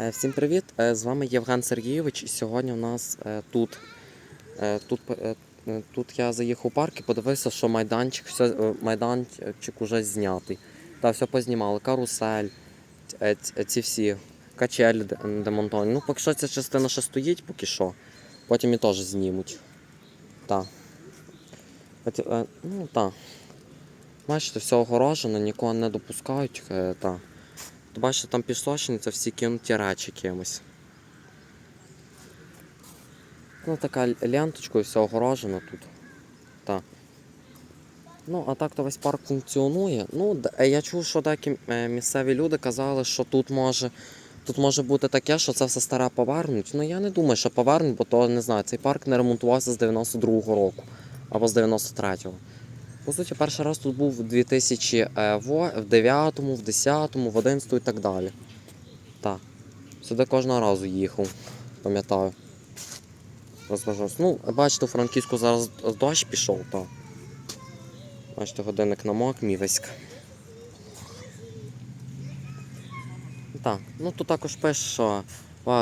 Е, Всім привіт! Е, З вами Євген Сергійович. І сьогодні у нас е, тут, тут, тут я заїхав у парк і подивився, що майданчик, все, майданчик уже знятий. Та все познімали. Карусель, ці всі качелі демонтовані. Ну, поки що ця частина ще стоїть, поки що. Потім і теж знімуть. Так. Ну, так. Бачите, все огорожено, нікого не допускають. Та. То бачите, там пісочниця, всі кинуті речі кимось. Ну, така л- ленточкою все огорожено тут. Так. Ну, а так то весь парк функціонує. Ну, е, я чув, що деякі е, місцеві люди казали, що тут може. Тут може бути таке, що це все старе повернуть. Ну я не думаю, що повернуть, бо то не знаю, цей парк не ремонтувався з 92-го року або з 93-го. По суті, перший раз тут був у 2009, в 10, в 11 і так далі. Так. Сюди кожного разу їхав, пам'ятаю. Розважався. Ну, бачите, у Франківську зараз дощ пішов, так. Бачите, годинник намок, мівеськ. Так, ну тут також пише, що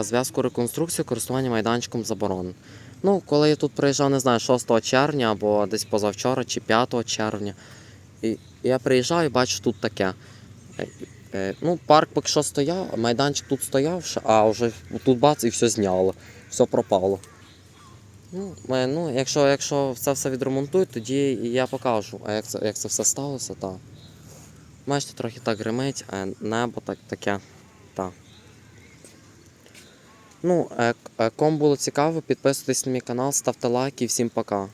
зв'язку реконструкції користування майданчиком заборонено. Ну, коли я тут приїжджав, не знаю, 6 червня або десь позавчора чи 5 червня. І я приїжджаю і бачу тут таке. Е, е, Ну, парк поки що стояв, майданчик тут стояв, а вже тут бац і все зняло, все пропало. Ну, е, ну якщо, якщо це все відремонтують, тоді я покажу, а як це, як це все сталося, так. Бачите, трохи так гримить, а небо так, таке. Так. Ну, е, е, кому було цікаво, підписуйтесь на мій канал, ставте лайки всім пока.